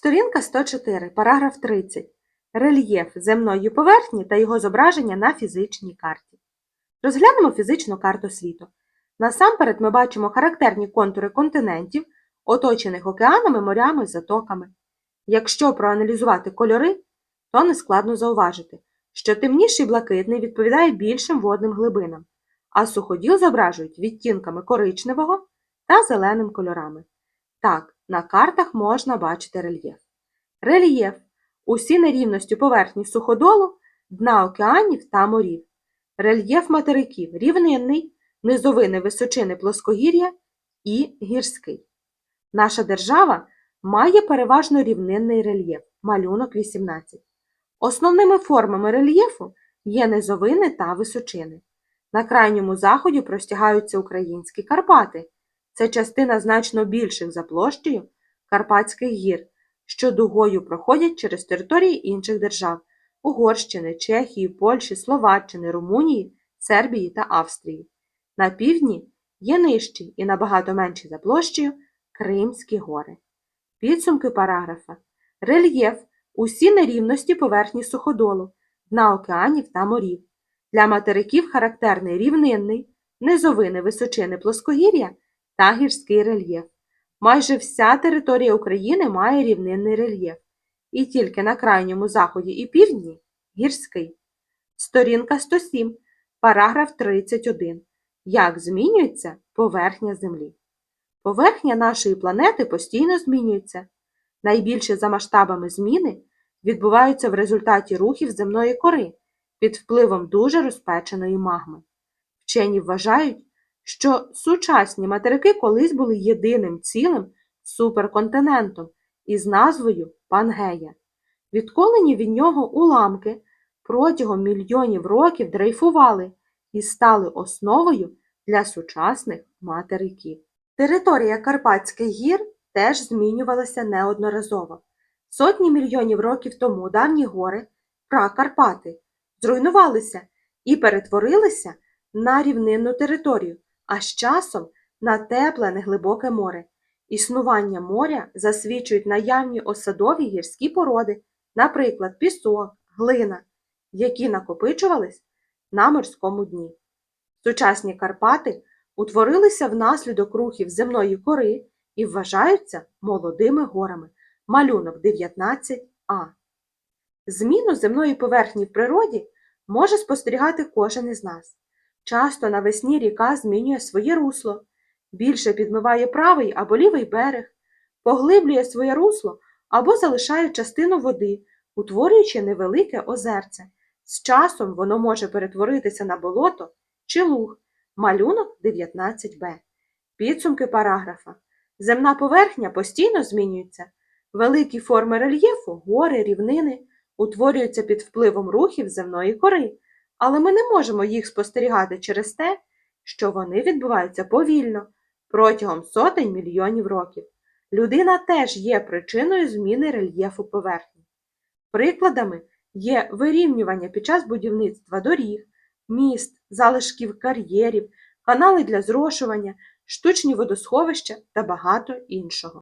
Сторінка 104, параграф 30. Рельєф земної поверхні та його зображення на фізичній карті. Розглянемо фізичну карту світу. Насамперед ми бачимо характерні контури континентів, оточених океанами, морями, затоками. Якщо проаналізувати кольори, то нескладно зауважити, що темніший блакитний відповідає більшим водним глибинам, а суходіл зображують відтінками коричневого та зеленим кольорами. Так, на картах можна бачити рельєф. Рельєф усі нерівності поверхні суходолу, дна океанів та морів. Рельєф материків рівнинний, низовини височини плоскогір'я і гірський. Наша держава має переважно рівнинний рельєф, малюнок 18. Основними формами рельєфу є низовини та височини. На крайньому заході простягаються українські Карпати. Це частина значно більших за площею Карпатських гір, що дугою проходять через території інших держав Угорщини, Чехії, Польщі, Словаччини, Румунії, Сербії та Австрії. На півдні є нижчі і набагато менші за площею Кримські гори. Підсумки параграфа. Рельєф усі нерівності поверхні суходолу, дна океанів та морів. Для материків характерний рівнинний, низовини височини плоскогір'я та гірський рельєф. Майже вся територія України має рівнинний рельєф, і тільки на крайньому заході і півдні гірський. Сторінка 107, параграф 31. Як змінюється поверхня Землі? Поверхня нашої планети постійно змінюється. Найбільше за масштабами зміни відбуваються в результаті рухів земної кори під впливом дуже розпеченої магми. Вчені вважають, що сучасні материки колись були єдиним цілим суперконтинентом із назвою Пангея. Відколені від нього уламки протягом мільйонів років дрейфували і стали основою для сучасних материків. Територія Карпатських гір теж змінювалася неодноразово. Сотні мільйонів років тому давні гори Пракарпати зруйнувалися і перетворилися на рівнинну територію, а з часом на тепле неглибоке море. Існування моря засвідчують наявні осадові гірські породи, наприклад, пісок, глина, які накопичувались на морському дні. Сучасні Карпати утворилися внаслідок рухів земної кори і вважаються молодими горами. Малюнок 19а. Зміну земної поверхні в природі може спостерігати кожен із нас. Часто навесні ріка змінює своє русло, більше підмиває правий або лівий берег, поглиблює своє русло або залишає частину води, утворюючи невелике озерце. З часом воно може перетворитися на болото чи луг. Малюнок 19б. Підсумки параграфа. Земна поверхня постійно змінюється. Великі форми рельєфу, гори, рівнини утворюються під впливом рухів земної кори, але ми не можемо їх спостерігати через те, що вони відбуваються повільно протягом сотень мільйонів років. Людина теж є причиною зміни рельєфу поверхні. Прикладами є вирівнювання під час будівництва доріг, міст, залишків кар'єрів, канали для зрошування, штучні водосховища та багато іншого.